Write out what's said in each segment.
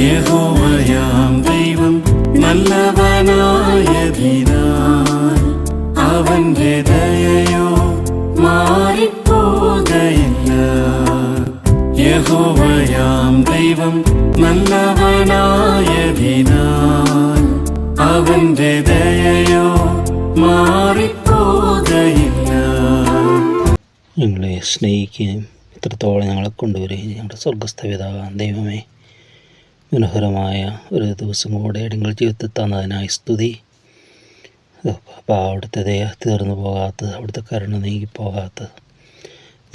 യഹോവയാം ദൈവം നല്ലവനായതിനാൽ അവന്റെ ദയയോ മാറിപ്പോകയില്ല യഹോവയാം ദൈവം നല്ലവനായതിനാൽ അവന്റെ ദയയോ മാറിപ്പോകയില്ല ഞങ്ങളെ സ്നേഹിക്കുകയും ഇത്രത്തോളം ഞങ്ങളെ കൊണ്ടുവരികയും ഞങ്ങളുടെ സ്വർഗസ്ഥ പിതാവാം ദൈവമേ. മനോഹരമായ ഒരു ദിവസം കൂടെ നിങ്ങൾ ജീവിതത്തിൽ തന്നതിനായി സ്തുതി. അപ്പോൾ അവിടുത്തെ ദയ തീർന്നു പോകാത്തത് അവിടുത്തെ കരുണ നീങ്ങിപ്പോകാത്തത്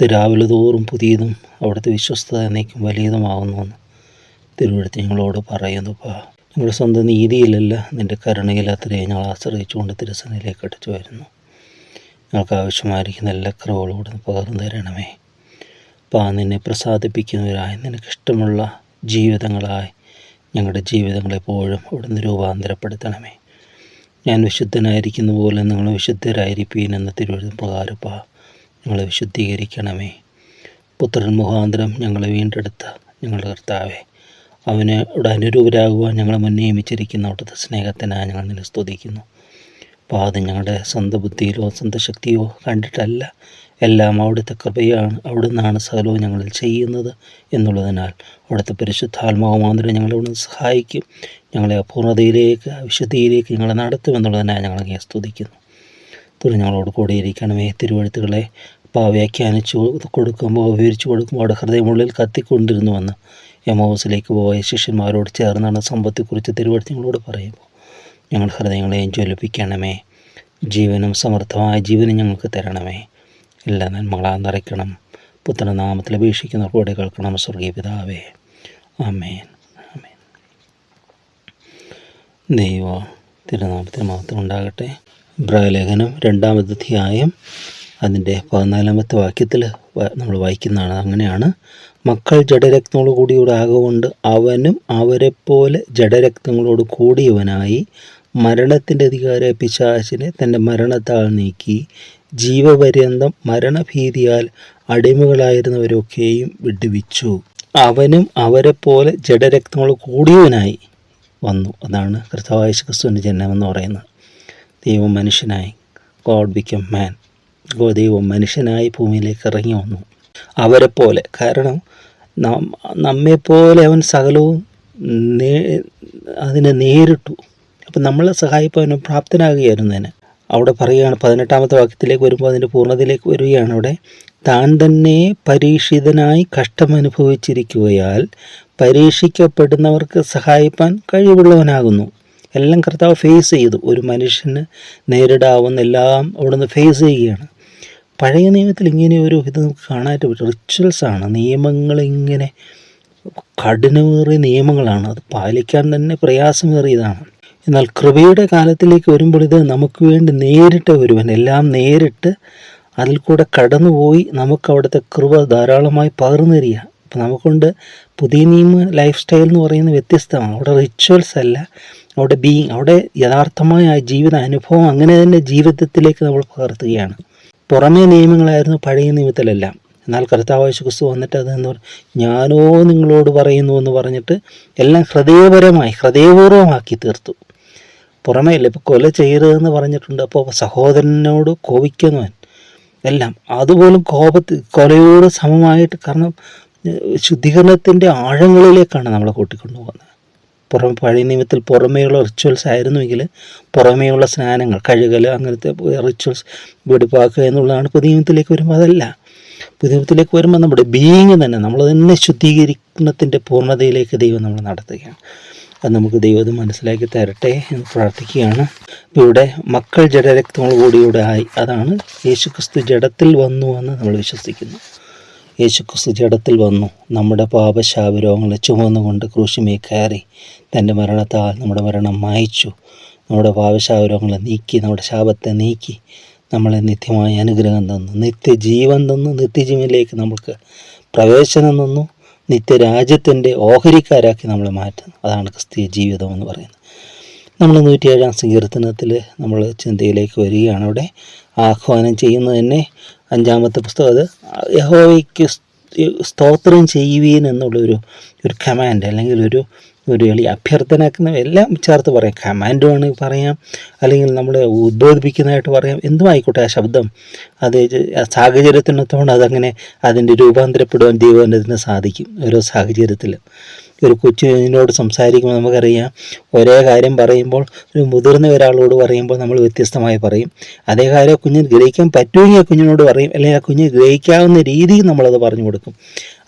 ഇത് രാവിലെ തോറും പുതിയതും അവിടുത്തെ വിശ്വസ്തത എന്നേക്കും വലിയതുമാകുന്നുവെന്ന് തിരുവിടുത്ത് ഞങ്ങളോട് പറയുന്നു ഞങ്ങളുടെ സ്വന്തം നീതിയിലല്ല നിന്റെ കരുണയിൽ ഞങ്ങൾ ആശ്രയിച്ചുകൊണ്ട് തിരുസനയിലേക്ക് അടിച്ചു വരുന്നു. ഞങ്ങൾക്ക് ആവശ്യമായിരിക്കുന്ന എല്ലാ കൃപകളോടും പകർന്നു തരണമേ. പാ നിന്നെ പ്രസാദിപ്പിക്കുന്നവരായി നിനക്കിഷ്ടമുള്ള ജീവിതങ്ങളായി ഞങ്ങളുടെ ജീവിതങ്ങളെപ്പോഴും അവിടുന്ന് രൂപാന്തരപ്പെടുത്തണമേ. ഞാൻ വിശുദ്ധനായിരിക്കുന്ന പോലെ നിങ്ങൾ വിശുദ്ധരായിരിപ്പീൻ എന്ന തിരുവഴുതും പ്രകാരം പാ ഞങ്ങളെ വിശുദ്ധീകരിക്കണമേ. പുത്രൻ മുഖാന്തരം ഞങ്ങളെ വീണ്ടെടുത്ത ഞങ്ങളുടെ കർത്താവെ അവന് ഇവിടെ അനുരൂപരാകുവാൻ ഞങ്ങളെ മുന്നേമിച്ചിരിക്കുന്ന അവിടുത്തെ സ്നേഹത്തിനായി ഞങ്ങൾ നിന്നെ സ്തുതിക്കുന്നു. അപ്പോൾ അത് ഞങ്ങളുടെ സ്വന്തം ബുദ്ധിയിലോ സ്വന്തം ശക്തിയോ കണ്ടിട്ടല്ല. എല്ലാം അവിടുത്തെ കൃപയാണ്. അവിടുന്നാണ് സകലവും ഞങ്ങളിൽ ചെയ്യുന്നത് എന്നുള്ളതിനാൽ അവിടുത്തെ പരിശുദ്ധാത്മാവുമാന്തരം ഞങ്ങളെ അവിടുന്ന് സഹായിക്കും. ഞങ്ങളെ അപൂർണതയിലേക്ക് വിശുദ്ധിയിലേക്ക് ഞങ്ങളെ നടത്തുമെന്നുള്ളതിനായി ഞങ്ങൾ അങ്ങേ സ്തുതിക്കുന്നു. തുടർന്ന് ഞങ്ങളോട് കൂടിയിരിക്കണമേ. തിരുവഴുത്തുകളെ അപ്പോൾ വ്യാഖ്യാനിച്ചു കൊടുക്കുമ്പോൾ വിവരിച്ചു കൊടുക്കുമ്പോൾ അവിടെ ഹൃദയമുള്ളിൽ കത്തിക്കൊണ്ടിരുന്നുവെന്ന് യമോസിലേക്ക് പോയ ശിഷ്യന്മാരോട് ചേർന്നാണ് സമ്പത്തെക്കുറിച്ച് തിരുവഴുത്ത് ഞങ്ങളോട് പറയുമ്പോൾ ഞങ്ങൾ ഹൃദയങ്ങളെയും ജ്വലിപ്പിക്കണമേ. ജീവനും സമർത്ഥമായ ജീവനും ഞങ്ങൾക്ക് തരണമേ. എല്ലാ നന്മകളാൽ നിറയ്ക്കണം പുത്രനാമത്തിൽ അപേക്ഷിക്കുന്ന കൂടെ കേൾക്കണം സ്വർഗീയ പിതാവേ. ആമേൻ ആമേൻ. ദൈവ തിരുനാമത്തിന് മാത്രം ഉണ്ടാകട്ടെ. ബ്രഹലേഖനം രണ്ടാമത്തെ അധ്യായം അതിന്റെ പതിനാലാമത്തെ വാക്യത്തിൽ നമ്മൾ വായിക്കുന്നതാണ്. അങ്ങനെയാണ് മക്കൾ ജഡരക്തങ്ങളോട് കൂടിയോടാകൊണ്ട് അവനും അവരെപ്പോലെ ജഡരക്തങ്ങളോട് കൂടിയവനായി മരണത്തിന്റെ അധികാരം പിശാചിനെ തന്റെ മരണത്താൽ നീക്കി. ജീവപര്യന്തം മരണഭീതിയാൽ അടിമകളായിരുന്നവരൊക്കെയും വിടുവിച്ചു. അവനും അവരെപ്പോലെ ജഡരക്തങ്ങൾ കൂടിയവനായി വന്നു. അതാണ് കർത്താവായ ക്രിസ്തുവിന്റെ എന്ന് പറയുന്നത്. ദൈവം മനുഷ്യനായി. ഗോഡ് ബിക്കം മാൻ ഗോ ദൈവം മനുഷ്യനായി ഭൂമിയിലേക്ക് ഇറങ്ങി വന്നു. അവരെ പോലെ കാരണം നമ്മെപ്പോലെ അവൻ സകലവും അതിനെ നേരിട്ടു. അപ്പം നമ്മളെ സഹായിപ്പോൾ അവന് പ്രാപ്തനാകുകയായിരുന്നതിന്. അവിടെ പറയുകയാണ് പതിനെട്ടാമത്തെ വാക്യത്തിലേക്ക് വരുമ്പോൾ അതിന്റെ പൂർണതയിലേക്ക് വരികയാണ് അവിടെ. താൻ തന്നെ പരീക്ഷിതനായി കഷ്ടമനുഭവിച്ചിരിക്കുകയാൽ പരീക്ഷിക്കപ്പെടുന്നവർക്ക് സഹായിപ്പാൻ കഴിവുള്ളവനാകുന്നു. എല്ലാം കർത്താവ് ഫേസ് ചെയ്തു. ഒരു മനുഷ്യന് നേരിടാവുന്ന എല്ലാം അവിടുന്ന് ഫേസ് ചെയ്യുകയാണ്. പഴയ നിയമത്തിൽ ഇങ്ങനെ ഒരു ഇത് നമുക്ക് കാണാനായിട്ട് പറ്റും. റിച്വൽസ് ആണ്. നിയമങ്ങൾ ഇങ്ങനെ കഠിനമേറിയ നിയമങ്ങളാണ്. അത് പാലിക്കാൻ തന്നെ പ്രയാസമേറിയതാണ്. എന്നാൽ കൃപയുടെ കാലത്തിലേക്ക് വരുമ്പോൾ ഇത് നമുക്ക് വേണ്ടി നേരിട്ട് ഒരുവൻ. എല്ലാം നേരിട്ട് അതിൽ കൂടെ കടന്നുപോയി നമുക്ക് അവിടുത്തെ കൃപ ധാരാളമായി പകർന്നു തരിക അപ്പം നമുക്കൊണ്ട് പുതിയ നിയമ ലൈഫ് സ്റ്റൈൽ എന്ന് പറയുന്നത് വ്യത്യസ്തമാണ്. അവിടെ റിച്വൽസ് അല്ല അവിടെ ബീങ് അവിടെ യഥാർത്ഥമായ ആ ജീവിത അനുഭവം അങ്ങനെ തന്നെ ജീവിതത്തിലേക്ക് നമ്മൾ പകർത്തുകയാണ്. പുറമേ നിയമങ്ങളായിരുന്നു പഴയ നിയമത്തിലെല്ലാം. എന്നാൽ കർത്താവായ ക്രിസ്തു വന്നിട്ട് അത് എന്ന് പറ- ഞാനോ നിങ്ങളോട് പറയുന്നു എന്ന് പറഞ്ഞിട്ട് എല്ലാം ഹൃദയപരമായി ഹൃദയപൂർവമാക്കി തീർത്തു. പുറമേ അല്ല ഇപ്പോൾ കൊല ചെയ്യരുതെന്ന് പറഞ്ഞിട്ടുണ്ട്. അപ്പോൾ സഹോദരനോട് കോപിക്കുന്നവൻ. എല്ലാം അതുപോലും കോപത്തിൽ കൊലയോട് സമമായിട്ട് കാരണം ശുദ്ധീകരണത്തിന്റെ ആഴങ്ങളിലേക്കാണ് നമ്മളെ കൂട്ടിക്കൊണ്ടു പോകുന്നത്. പുറമെ പഴയ നിയമത്തിൽ പുറമേയുള്ള റിച്വൽസ് ആയിരുന്നുവെങ്കിൽ പുറമേയുള്ള സ്നാനങ്ങൾ കഴുകൽ അങ്ങനത്തെ റിച്വൽസ് വെടിപ്പാക്കുക എന്നുള്ളതാണ് പുതിയ നിയമത്തിലേക്ക് വരുമ്പോൾ അതല്ല. പുതിയ നിയമത്തിലേക്ക് വരുമ്പോൾ നമ്മുടെ ബീയിങ് തന്നെ നമ്മൾ തന്നെ ശുദ്ധീകരണത്തിന്റെ പൂർണതയിലേക്ക് ദൈവം നമ്മൾ നടത്തുകയാണ്. അത് നമുക്ക് ദൈവം മനസ്സിലാക്കി തരട്ടെ എന്ന് പ്രാർത്ഥിക്കുകയാണ്. അപ്പോൾ ഇവിടെ മക്കൾ ജഡരക്തങ്ങൾ കൂടിയുടെ ആയി. അതാണ് യേശുക്രിസ്തു ജഡത്തിൽ വന്നു എന്ന് നമ്മൾ വിശ്വസിക്കുന്നു. യേശുക്രിസ്തു ജഡത്തിൽ വന്നു. നമ്മുടെ പാപശാപരോഗങ്ങളെ ചുമന്നുകൊണ്ട് ക്രൂശുമേ കയറി. തന്റെ മരണത്താൽ നമ്മുടെ മരണം മായിച്ചു. നമ്മുടെ പാപശാപരോഗങ്ങളെ നീക്കി നമ്മുടെ ശാപത്തെ നീക്കി നമ്മളെ നിത്യമായ അനുഗ്രഹം തന്നു. നിത്യജീവൻ തന്നു. നിത്യജീവനിലേക്ക് നമുക്ക് പ്രവേശനം തന്നു. നിത്യരാജ്യത്തിന്റെ ഓഹരിക്കാരാക്കി നമ്മൾ മാറ്റുന്നു. അതാണ് ക്രിസ്തീയ ജീവിതം എന്ന് പറയുന്നത്. നമ്മൾ നൂറ്റിയേഴാം സങ്കീർത്തനത്തിൽ നമ്മൾ ചിന്തയിലേക്ക് വരികയാണ് അവിടെ. ആഹ്വാനം ചെയ്യുന്നത് തന്നെ അഞ്ചാമത്തെ പുസ്തകം. അത് യഹോവയ്ക്ക് സ്തോത്രം ചെയ്യുവീൻ എന്നുള്ളൊരു ഒരു കമാൻഡ് അല്ലെങ്കിൽ ഒരു ഒരു കളി അഭ്യർത്ഥനാക്കുന്ന എല്ലാം ചേർത്ത് പറയാം. കമാൻഡ് വേണമെങ്കിൽ പറയാം അല്ലെങ്കിൽ നമ്മളെ ഉദ്ബോധിപ്പിക്കുന്നതായിട്ട് പറയാം. എന്തും ആയിക്കോട്ടെ ആ ശബ്ദം അത് സാഹചര്യത്തിനൊത്തോണ്ട് അതങ്ങനെ അതിന്റെ രൂപാന്തരപ്പെടുവാൻ ദൈവത്തിന് സാധിക്കും. ഓരോ സാഹചര്യത്തിലും. ഒരു കൊച്ചിനോട് സംസാരിക്കുമ്പോൾ നമുക്കറിയാം. ഒരേ കാര്യം പറയുമ്പോൾ ഒരു മുതിർന്ന ഒരാളോട് പറയുമ്പോൾ നമ്മൾ വ്യത്യസ്തമായി പറയും. അതേ കാര്യം കുഞ്ഞിന് ഗ്രഹിക്കാൻ പറ്റുമെങ്കിൽ ആ കുഞ്ഞിനോട് പറയും. അല്ലെങ്കിൽ ആ കുഞ്ഞ് ഗ്രഹിക്കാവുന്ന രീതിയിൽ നമ്മളത് പറഞ്ഞു കൊടുക്കും.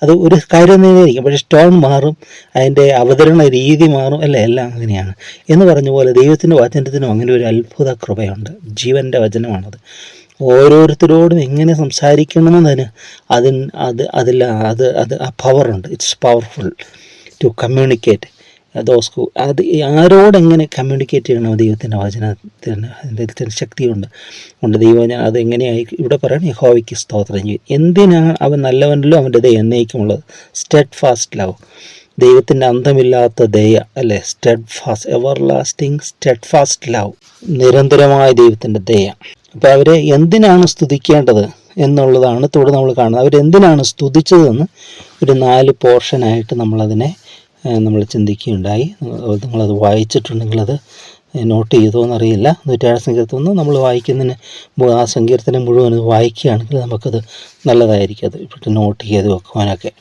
അത് ഒരു കാര്യം തന്നെയായിരിക്കും പക്ഷേ സ്റ്റോൺ മാറും അതിന്റെ അവതരണ രീതി മാറും അല്ല? എല്ലാം അങ്ങനെയാണ്. എന്ന് പറഞ്ഞ പോലെ ദൈവത്തിന്റെ വചനത്തിനും അങ്ങനെ ഒരു അത്ഭുത കൃപയുണ്ട്. ജീവന്റെ വചനമാണത്. ഓരോരുത്തരോടും എങ്ങനെ സംസാരിക്കണമെന്നതിന് അതിന് അത് അതിൽ അത് അത് ആ പവറുണ്ട് it's powerful to communicate those who അത് ആരോടെങ്ങനെ കമ്മ്യൂണിക്കേറ്റ് ചെയ്യണം ദൈവത്തിന്റെ വചനത്തിന്? അതിന്റെ ശക്തിയുണ്ട്. ഉണ്ട്. ദൈവം അത് എങ്ങനെയായി ഇവിടെ പറയണം യഹോവയ്ക്ക് സ്തോത്രം. ചെയ്യും എന്തിനാണ് അവൻ നല്ലവനല്ലോ അവന്റെ ദയ? എന്നേക്കുമുള്ളത് സ്റ്റെഡ് ഫാസ്റ്റ് ലവ് ദൈവത്തിന്റെ അന്തമില്ലാത്ത ദയ അല്ലേ? Steadfast everlasting steadfast love നിരന്തരമായ ദൈവത്തിന്റെ ദയ. അപ്പോൾ അവരെ എന്തിനാണ് സ്തുതിക്കേണ്ടത് എന്നുള്ളതാണ് തുടർന്ന് നമ്മൾ കാണുന്നത്. അവരെന്തിനാണ് സ്തുതിച്ചതെന്ന് ഒരു നാല് പോർഷനായിട്ട് നമ്മളതിനെ നമ്മൾ ചിന്തിക്കുകയുണ്ടായി. നിങ്ങളത് വായിച്ചിട്ടുണ്ടെങ്കിൽ അത് നോട്ട് ചെയ്തോ എന്നറിയില്ല നൂറ്റാറ് സങ്കീർത്തനം നമ്മൾ വായിക്കുന്നതിന് ആ സങ്കീർത്തനം മുഴുവൻ വായിക്കുകയാണെങ്കിൽ നമുക്കത് നല്ലതായിരിക്കും. അത് ഇപ്പോഴത്തെ നോട്ട് ചെയ്ത് വെക്കുവാനൊക്കെ.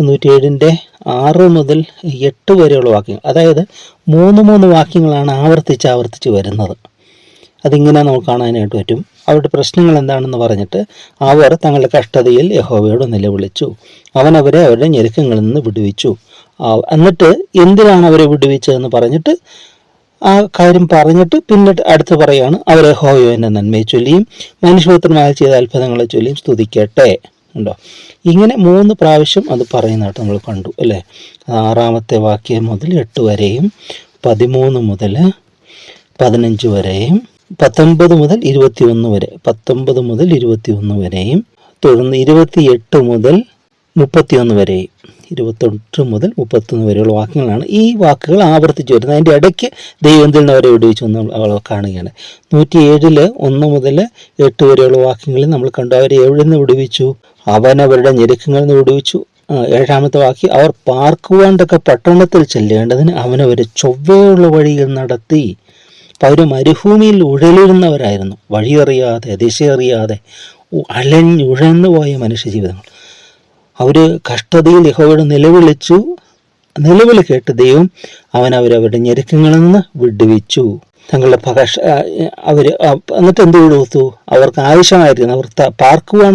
നൂറ്റിയേഴിന്റെ ആറ് മുതൽ എട്ട് വരെയുള്ള വാക്യങ്ങൾ. അതായത് മൂന്ന് മൂന്ന് വാക്യങ്ങളാണ് ആവർത്തിച്ച് ആവർത്തിച്ച് വരുന്നത്. അതിങ്ങനെ നമുക്ക് കാണാനായിട്ട് പറ്റും. അവരുടെ പ്രശ്നങ്ങൾ എന്താണെന്ന് പറഞ്ഞിട്ട് അവർ തങ്ങളുടെ കഷ്ടതയിൽ യഹോവയോട് നിലവിളിച്ചു. അവൻ അവരെ അവരുടെ ഞെരുക്കങ്ങളിൽ നിന്ന് വിടുവിച്ചു. എന്നിട്ട് എന്തിനാണ് അവരെ വിടുവിച്ചതെന്ന് പറഞ്ഞിട്ട് ആ കാര്യം പറഞ്ഞിട്ട് പിന്നെ അടുത്ത് പറയാണ് അവരെ ഹോയോന്റെ നന്മയെ ചൊല്ലിയും മനുഷ്യപുത്രന്മാർ ചെയ്ത അത്ഭുതങ്ങളെ ചൊല്ലിയും സ്തുതിക്കട്ടെ. ഉണ്ടോ? ഇങ്ങനെ മൂന്ന് പ്രാവശ്യം അത് പറയുന്നതായിട്ട് നമ്മൾ കണ്ടു അല്ലേ? ആറാമത്തെ വാക്യം മുതൽ എട്ട് വരെയും പതിമൂന്ന് മുതൽ പതിനഞ്ച് വരെയും പത്തൊമ്പത് മുതൽ ഇരുപത്തിയൊന്ന് വരെ പത്തൊൻപത് മുതൽ ഇരുപത്തിയൊന്ന് വരെയും തുടർന്ന് ഇരുപത്തിയെട്ട് മുതൽ മുപ്പത്തിയൊന്ന് വരെയും ഇരുപത്തെട്ട് മുതൽ മുപ്പത്തൊന്ന് വരെയുള്ള വാക്യങ്ങളാണ് ഈ വാക്കുകൾ ആവർത്തിച്ചു വരുന്നത്. അതിന്റെ ഇടയ്ക്ക് ദൈവത്തിൽ നിന്ന് അവരെ വിടുവിച്ചു ഒന്ന് അവൾ കാണുകയാണ്. നൂറ്റി ഏഴിൽ ഒന്ന് മുതൽ എട്ട് വരെയുള്ള വാക്യങ്ങളിൽ നമ്മൾ കണ്ടു അവരെ എവിടെ നിന്ന് വിടുവിച്ചു? അവൻ അവരുടെ ഞെരുക്കങ്ങളിൽ നിന്ന് വിടുവിച്ചു. ഏഴാമത്തെ വാക്യം അവർ പാർക്കുവാണ്ടൊക്കെ പട്ടണത്തിൽ ചെല്ലേണ്ടതിന് അവനവരെ ചൊവ്വയുള്ള വഴിയിൽ നടത്തി അവർ മരുഭൂമിയിൽ ഉഴലിരുന്നവരായിരുന്നു. വഴിയറിയാതെ ദിശയറിയാതെ അലഞ്ഞുഴന്നു പോയ മനുഷ്യജീവിതങ്ങൾ. അവർ കഷ്ടതയിൽ യഹോവയോട് നിലവിളിച്ചു. നിലവിളി കേട്ട് ദൈവം അവൻ അവരവരുടെ ഞെരുക്കങ്ങളിൽ നിന്ന് വിടുവിച്ചു. തങ്ങളുടെ പകഷ അവർ എന്നിട്ട് എന്ത് കൊടുത്തു അവർക്ക് ആവശ്യമായിരുന്നു അവർ പാർക്കുവാൻ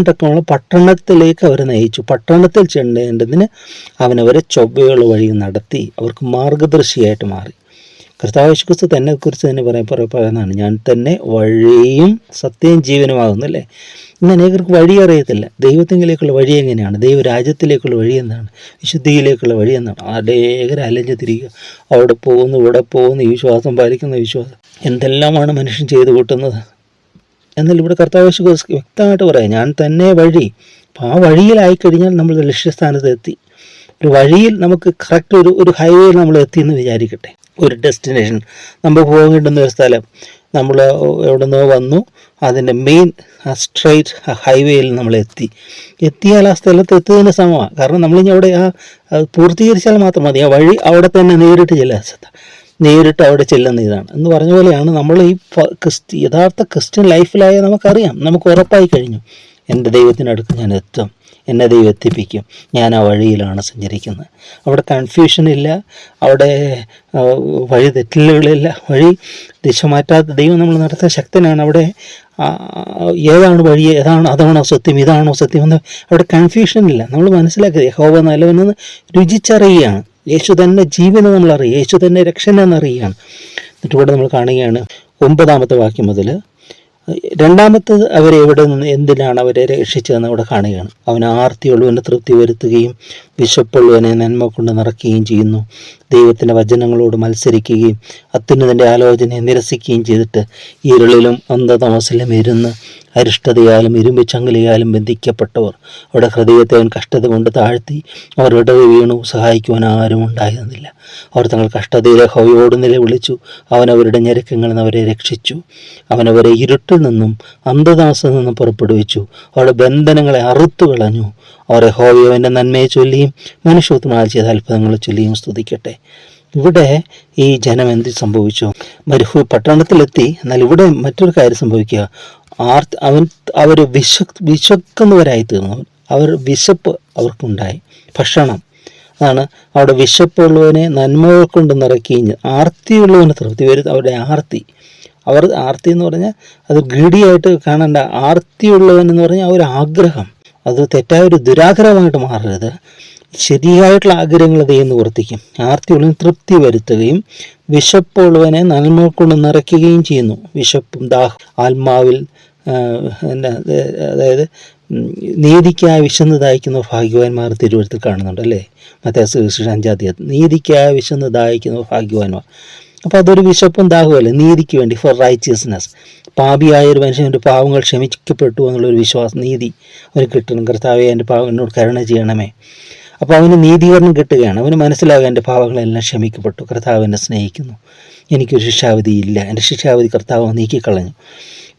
പട്ടണത്തിലേക്ക് അവരെ നയിച്ചു. പട്ടണത്തിൽ ചെണ്ടേണ്ടതിന് അവനവരെ ചൊവ്വകൾ വഴി നടത്തി. അവർക്ക് മാർഗദർശിയായിട്ട് മാറി. കർത്താവ് യേശുക്രിസ്തു തന്നെ കുറിച്ച് തന്നെ പറയാൻ പറ- പറയുന്നതാണ്. ഞാൻ തന്നെ വഴിയും സത്യം ജീവനുമാകുന്നു അല്ലേ ഇന്ന് അനേകർക്ക് വഴി അറിയത്തില്ല. ദൈവത്തിങ്കിലേക്കുള്ള വഴി എങ്ങനെയാണ്? ദൈവരാജ്യത്തിലേക്കുള്ള വഴി എന്താണ്? വിശുദ്ധിയിലേക്കുള്ള വഴി എന്താണ്? അനേകർ അലഞ്ഞു തിരിയുക അവിടെ പോകുന്നു ഇവിടെ പോകുന്നു ഈ വിശ്വാസം പാലിക്കുന്ന വിശ്വാസം. എന്തെല്ലാമാണ് മനുഷ്യൻ ചെയ്തു കൂട്ടുന്നത്? എന്നാൽ ഇവിടെ കർത്താവ് യേശു ക്രിസ്തു വ്യക്തമായിട്ട് പറയാം. ഞാൻ തന്നെ വഴി. അപ്പോൾ ആ വഴിയിലായി കഴിഞ്ഞാൽ നമ്മൾ ലക്ഷ്യസ്ഥാനത്ത് എത്തി. ഒരു വഴിയിൽ നമുക്ക് കറക്റ്റ് ഒരു ഒരു ഹൈവേയിൽ നമ്മൾ എത്തി എന്ന് വിചാരിക്കട്ടെ. ഒരു ഡെസ്റ്റിനേഷൻ നമ്മൾ പോകേണ്ടുന്ന ഒരു സ്ഥലം. നമ്മൾ എവിടെ നിന്നോ വന്നു. അതിന്റെ മെയിൻ ആ സ്ട്രൈറ്റ് ഹൈവേയിൽ നമ്മൾ എത്തി. എത്തിയാൽ ആ സ്ഥലത്ത് എത്തുന്നതിന് സമമാണ് കാരണം നമ്മളിനി അവിടെ ആ പൂർത്തീകരിച്ചാൽ മാത്രം മതി. ആ വഴി അവിടെ തന്നെ നേരിട്ട് ചെല്ലാൻ നേരിട്ട് അവിടെ ചെല്ലുന്ന ഇതാണ്. എന്ന് പറഞ്ഞ പോലെയാണ് നമ്മൾ ഈ ക്രിസ്ത്യ ക്രിസ്തി യഥാർത്ഥ ക്രിസ്ത്യൻ ലൈഫിലായ നമുക്കറിയാം. നമുക്ക് ഉറപ്പായി കഴിഞ്ഞു. എന്റെ ദൈവത്തിനടുത്ത് ഞാൻ എത്തും. എന്നെ ദൈവം എത്തിപ്പിക്കും. ഞാൻ ആ വഴിയിലാണ് സഞ്ചരിക്കുന്നത്. അവിടെ കൺഫ്യൂഷൻ ഇല്ല. അവിടെ വഴി തെറ്റലുകളില്ല. വഴി ദിശ മാറ്റാത്ത ദൈവം നമ്മൾ നടത്താൻ ശക്തനാണ്. അവിടെ ഏതാണ് വഴി? ഏതാണ്? അതാണോ സത്യം? ഇതാണോ സത്യം? എന്ന് അവിടെ കൺഫ്യൂഷൻ ഇല്ല. നമ്മൾ മനസ്സിലാക്കി യഹോവ നല്ലവനെന്ന് രുചിച്ചറിയുകയാണ്. യേശു തന്നെ ജീവനെ നമ്മൾ അറിയുക യേശു തന്നെ രക്ഷനെന്നറിയുകയാണ് എന്നിട്ട് ഇവിടെ നമ്മൾ കാണുകയാണ് ഒമ്പതാമത്തെ വാക്യം മുതൽ രണ്ടാമത്തത് അവരെ എവിടെ നിന്ന് എന്തിനാണ് അവരെ രക്ഷിച്ചതെന്ന് അവിടെ കാണുകയാണ്. അവൻ ആർത്തിയുള്ളവനെ തൃപ്തി വരുത്തുകയും വിശപ്പുള്ളവനെ നന്മ കൊണ്ട് നിറയ്ക്കുകയും ചെയ്യുന്നു. ദൈവത്തിന്റെ വചനങ്ങളോട് മത്സരിക്കുകയും അത്യുന്നതിന്റെ ആലോചനയെ നിരസിക്കുകയും ചെയ്തിട്ട് ഇരുളിലും അന്ധതമസിലും ഇരുന്ന് അരിഷ്ടതയാലും ഇരുമ്പിച്ചങ്ങലയാലും ബന്ധിക്കപ്പെട്ടവർ അവരുടെ ഹൃദയത്തെ അവൻ കഷ്ടത കൊണ്ട് താഴ്ത്തി അവർ ഇടവ് വീണു സഹായിക്കുവാൻ ആരും ഉണ്ടായിരുന്നില്ല. അവർ തങ്ങൾ കഷ്ടതയിലെ ഹോയോട് നിലവിളിച്ചു. അവൻ അവരുടെ ഞെരുക്കങ്ങളിൽ നിന്ന് അവരെ രക്ഷിച്ചു. അവൻ അവരെ ഇരുട്ടിൽ നിന്നും അന്ധതാമസത്തിൽ നിന്നും പുറപ്പെടുവിച്ചു. അവരുടെ ബന്ധനങ്ങളെ അറുത്തു കളഞ്ഞു. അവരെ ഹോവിയോവിന്റെ നന്മയെ ചൊല്ലിയും മനുഷ്യത്വമായി ചെയ്ത അത്ഭുതങ്ങൾ ചൊല്ലിയും സ്തുതിക്കട്ടെ. ഇവിടെ ഈ ജനം എന്ത് സംഭവിച്ചു? മരുഭൂ പട്ടണത്തിലെത്തി. എന്നാൽ ഇവിടെ മറ്റൊരു കാര്യം സംഭവിക്കുക. ആർ അവൻ അവർ വിശ വിശക്കുന്നവരായി തീർന്നു അവർ വിശപ്പ് അവർക്കുണ്ടായി. ഭക്ഷണം. അതാണ് അവിടെ വിശപ്പുള്ളവനെ നന്മകൾ കൊണ്ട് നിറക്കി ആർത്തിയുള്ളവന് തൃപ്തി വരും അവരുടെ ആർത്തി. അവർ ആർത്തി എന്ന് പറഞ്ഞാൽ അത് ഗീഡിയായിട്ട് കാണേണ്ട. ആർത്തിയുള്ളവൻ എന്ന് പറഞ്ഞാൽ ഒരു ആഗ്രഹം. അത് തെറ്റായ ഒരു ദുരാഗ്രഹമായിട്ട് മാറരുത്. ശരിയായിട്ടുള്ള ആഗ്രഹങ്ങൾ ദൈവം നിവർത്തിക്കും ആർത്തിയുള്ളിൽ തൃപ്തി വരുത്തുകയും വിശപ്പുള്ളവനെ നന്മ കൊണ്ട് നിറയ്ക്കുകയും ചെയ്യുന്നു. വിശപ്പും ദാഹ് ആത്മാവിൽ അതായത് നീതിക്കായ വിശന്ന് ദാഹിക്കുന്ന ഭാഗ്യവാന്മാർ തിരുവനന്തപുരത്ത് കാണുന്നുണ്ട് അല്ലേ? മറ്റേ ശ്രീകൃഷ്ണ തീയതി നീതിക്കായ വിശന്ന് ദാഹിക്കുന്ന ഭാഗ്യവാന്മാർ. അപ്പോൾ അതൊരു വിശപ്പും ദാഹമല്ലേ നീതിക്ക് വേണ്ടി ഫോർ റൈച്ചിയസ്നെസ് പാപിയായ ഒരു മനുഷ്യൻ എന്റെ പാവങ്ങൾ ക്ഷമിക്കപ്പെട്ടു എന്നുള്ളൊരു വിശ്വാസം നീതി അവന് കിട്ടണം. കർത്താവെ എന്റെ പാവം എന്നോട് കരുണ ചെയ്യണമേ. അപ്പോൾ അവന് നീതീകരണം കിട്ടുകയാണ്. അവന് മനസ്സിലാകുക എന്റെ പാവങ്ങളെല്ലാം ക്ഷമിക്കപ്പെട്ടു. കർത്താവ് എന്നെ സ്നേഹിക്കുന്നു. എനിക്കൊരു ശിക്ഷാവധി ഇല്ല എന്റെ ശിക്ഷാവധി കർത്താവ് നീക്കിക്കളഞ്ഞു.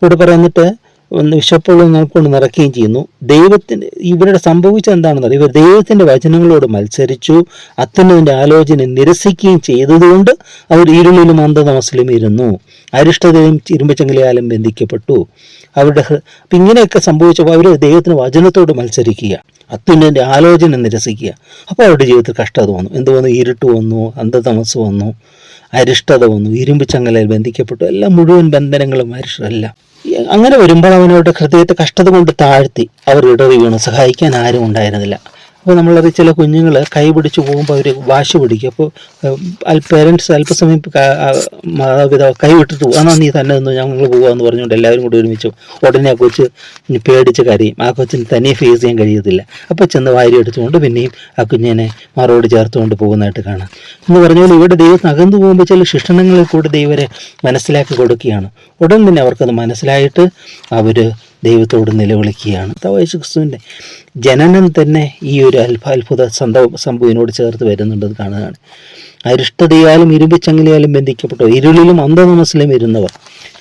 ഇവിടെ പറയുന്നിട്ട് വിശപ്പുള്ള കൊണ്ട് നിറയ്ക്കുകയും ചെയ്യുന്നു. ദൈവത്തിന്റെ ഇവരുടെ സംഭവിച്ചത് എന്താണെന്ന് ഇവർ ദൈവത്തിന്റെ വചനങ്ങളോട് മത്സരിച്ചു അത്യുന്നതിന്റെ ആലോചന നിരസിക്കുകയും ചെയ്തതുകൊണ്ട് അവർ ഇരുളിലും അന്ധതമസിലും ഇരുന്നു. അരിഷ്ടതയും ഇരുമ്പച്ചെങ്കിലാലും ബന്ധിക്കപ്പെട്ടു. അവരുടെ ഇങ്ങനെയൊക്കെ സംഭവിച്ചപ്പോൾ അവർ ദൈവത്തിന് വചനത്തോട് മത്സരിക്കുക അത്യുന്നതിന്റെ ആലോചന നിരസിക്കുക. അപ്പോൾ അവരുടെ ജീവിതത്തിൽ കഷ്ടത വന്നു. എന്ത് വന്നു? ഇരുട്ട് വന്നു അന്ധതമസ് വന്നു. അരിഷ്ടത വന്നു ഇരുമ്പ് ചങ്ങലയിൽ ബന്ധിക്കപ്പെട്ടു എല്ലാം മുഴുവൻ ബന്ധനങ്ങളും അരിഷ്ടല്ല അങ്ങനെ വരുമ്പോൾ അവനവരുടെ ഹൃദയത്തെ കഷ്ടത കൊണ്ട് താഴ്ത്തി അവർ ഇടറി വീണു സഹായിക്കാൻ ആരും ഉണ്ടായിരുന്നില്ല. അപ്പോൾ നമ്മളത് ചില കുഞ്ഞുങ്ങൾ കൈ പിടിച്ച് പോകുമ്പോൾ അവർ വാശി പിടിക്കും. അപ്പോൾ പേരൻസ് അല്പസമയം മാതാപിതാവ് കൈ വിട്ടിട്ട് പോകും. നീ തന്നെ നിന്ന് ഞങ്ങൾ പോകാമെന്ന് പറഞ്ഞുകൊണ്ട് എല്ലാവരും കൂടി ഒരുമിച്ച് ഉടനെ ആ കൊച്ച് പേടിച്ച് കരയും. ആ കൊച്ചിന് തനിയെ ഫേസ് ചെയ്യാൻ കഴിയത്തില്ല. അപ്പോൾ ചെന്ന് വാരി എടുത്തുകൊണ്ട് പിന്നെയും ആ കുഞ്ഞിനെ മറോട് ചേർത്തുകൊണ്ട് പോകുന്നതായിട്ട് കാണാം. എന്ന് പറഞ്ഞാൽ ഇവിടെ ദൈവത്തിന് അകന്നു പോകുമ്പോൾ ചില ശിക്ഷണങ്ങളിൽ കൂടി ദൈവരെ മനസ്സിലാക്കി കൊടുക്കുകയാണ്. ഉടൻ തന്നെ അവർക്കത് മനസ്സിലായിട്ട് അവർ ദൈവത്തോട് നിലവിളിക്കുകയാണ്. യേശു ക്രിസ്തുവിന്റെ ജനനം തന്നെ ഈ ഒരു അത്ഭാത്ഭുത സംഭവ സംഭവിനോട് ചേർത്ത് വരുന്നുണ്ടെന്ന് കാണുകയാണ്. അരിഷ്ടതയാലും ഇരുമ്പിച്ചങ്ങലയാലും ബന്ധിക്കപ്പെട്ടു ഇരുളിലും അന്ധനമസിലും ഇരുന്നവർ.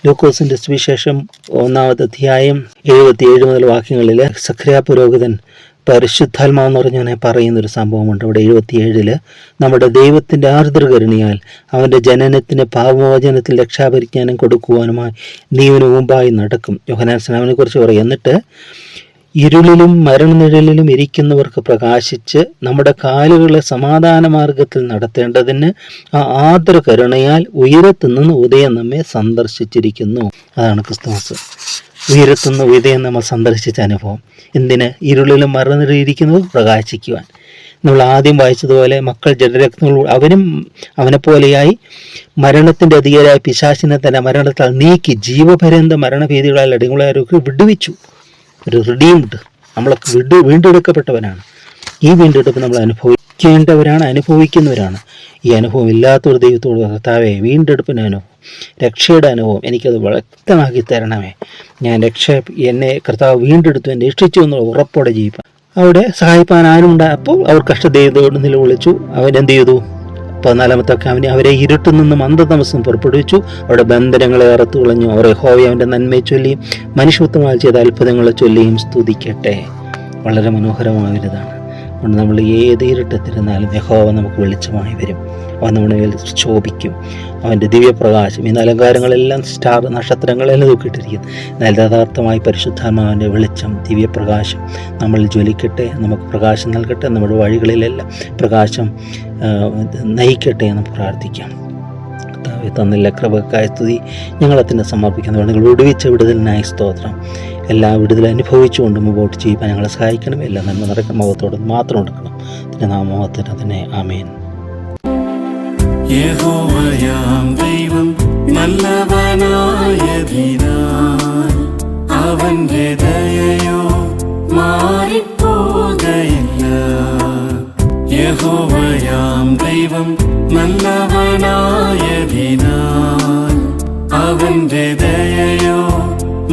ലൂക്കോസിന്റെ സുവിശേഷം ഒന്നാമത്തെ അധ്യായം എഴുപത്തിയേഴ് മുതൽ വാക്യങ്ങളിൽ സഖ്രിയ പുരോഹിതൻ പരിശുദ്ധാത്മാവെന്ന് പറഞ്ഞാൽ പറയുന്ന ഒരു സംഭവമുണ്ട്. അവിടെ എഴുപത്തിയേഴിൽ നമ്മുടെ ദൈവത്തിന്റെ ആർദ്രകരുണിയാൽ അവന്റെ ജനനത്തിന് പാപമോചനത്തിൽ രക്ഷാപരിജ്ഞാനം കൊടുക്കുവാനുമായി നീവിന് മുമ്പായി നടക്കും. യോഹനാൻ സ്നാമിനെ കുറിച്ച് പറയും. എന്നിട്ട് ഇരുളിലും മരണനിഴലിലും ഇരിക്കുന്നവർക്ക് പ്രകാശിച്ച് നമ്മുടെ കാലുകളെ സമാധാന മാർഗത്തിൽ നടത്തേണ്ടതിന് ആ ആദര കരുണയാൽ ഉയരത്തുനിന്ന് ഉദയം നമ്മെ സന്ദർശിച്ചിരിക്കുന്നു. അതാണ് ക്രിസ്തുമസ്. ഉയരത്തുനിന്ന് ഉയതയെ നമ്മൾ സന്ദർശിച്ച അനുഭവം. എന്തിന്? ഇരുളിലും മറന്നിരിക്കുന്നത് പ്രകാശിക്കുവാൻ. നമ്മൾ ആദ്യം വായിച്ചതുപോലെ മക്കൾ ജഡരക്തങ്ങൾ അവനും അവനെപ്പോലെയായി മരണത്തിന്റെ അധികാരായ പിശാശിനെ തന്നെ മരണത്താൽ നീക്കി ജീവപര്യന്ത മരണഭീതികളാൽ അടിങ്ങളാരൊക്കെ വിടുവിച്ചു. ഒരു റിഡീംഡ് നമ്മളൊക്കെ വിടു വീണ്ടെടുക്കപ്പെട്ടവനാണ്. ഈ വീണ്ടെടുപ്പ് നമ്മൾ അനുഭവിക്കേണ്ടവരാണ് അനുഭവിക്കുന്നവരാണ്. ഈ അനുഭവം ഇല്ലാത്ത ഒരു ദൈവത്തോട് കർത്താവെ വീണ്ടെടുപ്പിന് അനുഭവം രക്ഷയുടെ അനുഭവം എനിക്കത് വ്യക്തമാക്കി തരണമേ. ഞാൻ രക്ഷ എന്നെ കർത്താവ് വീണ്ടെടുത്തു എന്നെ രക്ഷിച്ചു എന്നുള്ള ഉറപ്പോടെ ജീവിപ്പാൻ. അവിടെ സഹായിപ്പാൻ ആരും ഉണ്ടായപ്പോൾ അവർ കഷ്ടദൈവത്തോട് നിലവിളിച്ചു. അവൻ എന്ത് ചെയ്തു? പതിനാലാമത്തെ അവനെ അവരെ ഇരുട്ടിൽ നിന്നും അന്ധതമസം പുറപ്പെടുവിച്ചു. അവരുടെ ബന്ധനങ്ങളെ അറുത്തു കളഞ്ഞു. അവരെ ഹോവി അവന്റെ നന്മയെ ചൊല്ലിയും മനുഷ്യത്വമായി ചെയ്ത അത്ഭുതങ്ങളെ ചൊല്ലിയും സ്തുതിക്കട്ടെ. വളരെ മനോഹരമായൊരിതാണ്. അതുകൊണ്ട് നമ്മൾ ഏത് ഇരുട്ടത്തിരുന്നാലും യഹോവ നമുക്ക് വെളിച്ചമായി വരും. അവൻ നമ്മുടെ മേൽ ശോഭിക്കും. അവന്റെ ദിവ്യപ്രകാശം ഈ അലങ്കാരങ്ങളെല്ലാം സ്റ്റാർ നക്ഷത്രങ്ങളെല്ലാം തൂക്കിയിട്ടിരിക്കുന്നു. എന്നാൽ യഥാർത്ഥമായി പരിശുദ്ധാത്മാവിന്റെ വെളിച്ചം ദിവ്യപ്രകാശം നമ്മൾ ജ്വലിക്കട്ടെ നമുക്ക് പ്രകാശം നൽകട്ടെ നമ്മുടെ വഴികളിലെല്ലാം പ്രകാശം നയിക്കട്ടെ എന്ന് പ്രാർത്ഥിക്കാം. കർത്താവെ തന്നില്ല കൃപക്കായ സ്തുതി. ഞങ്ങളത്തിനെ സമർപ്പിക്കുന്നു നിങ്ങൾ വിടുവിച്ച വിടുതലിനായി സ്തോത്രം. എല്ലാ വിടുതലും അനുഭവിച്ചുകൊണ്ട് മുമ്പോട്ട് ചെയ്യുവാൻ ഞങ്ങളെ സഹായിക്കണം. എല്ലാം നന്മ നടക്കുന്ന മുഖത്തോട് മാത്രം എടുക്കണം. പിന്നെ നാമോഹത്തിന് തന്നെ ആമേൻ. ദൈവം അവന്റെ ദയയോ മാറിപ്പോകയില്ല. യഹോവയാം ദൈവം നല്ലവനായ അവന്റെ ദയയോ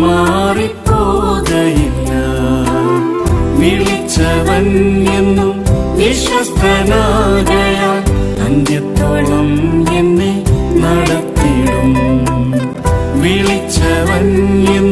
മാറിപ്പോകയില്ല. വിളിച്ചവൻ എന്നും വിശ്വസ്തനാകയാൽ അന്ത്യത്തോളം എന്നെ നടത്തിടും. വിളിച്ചവൻ എന്നും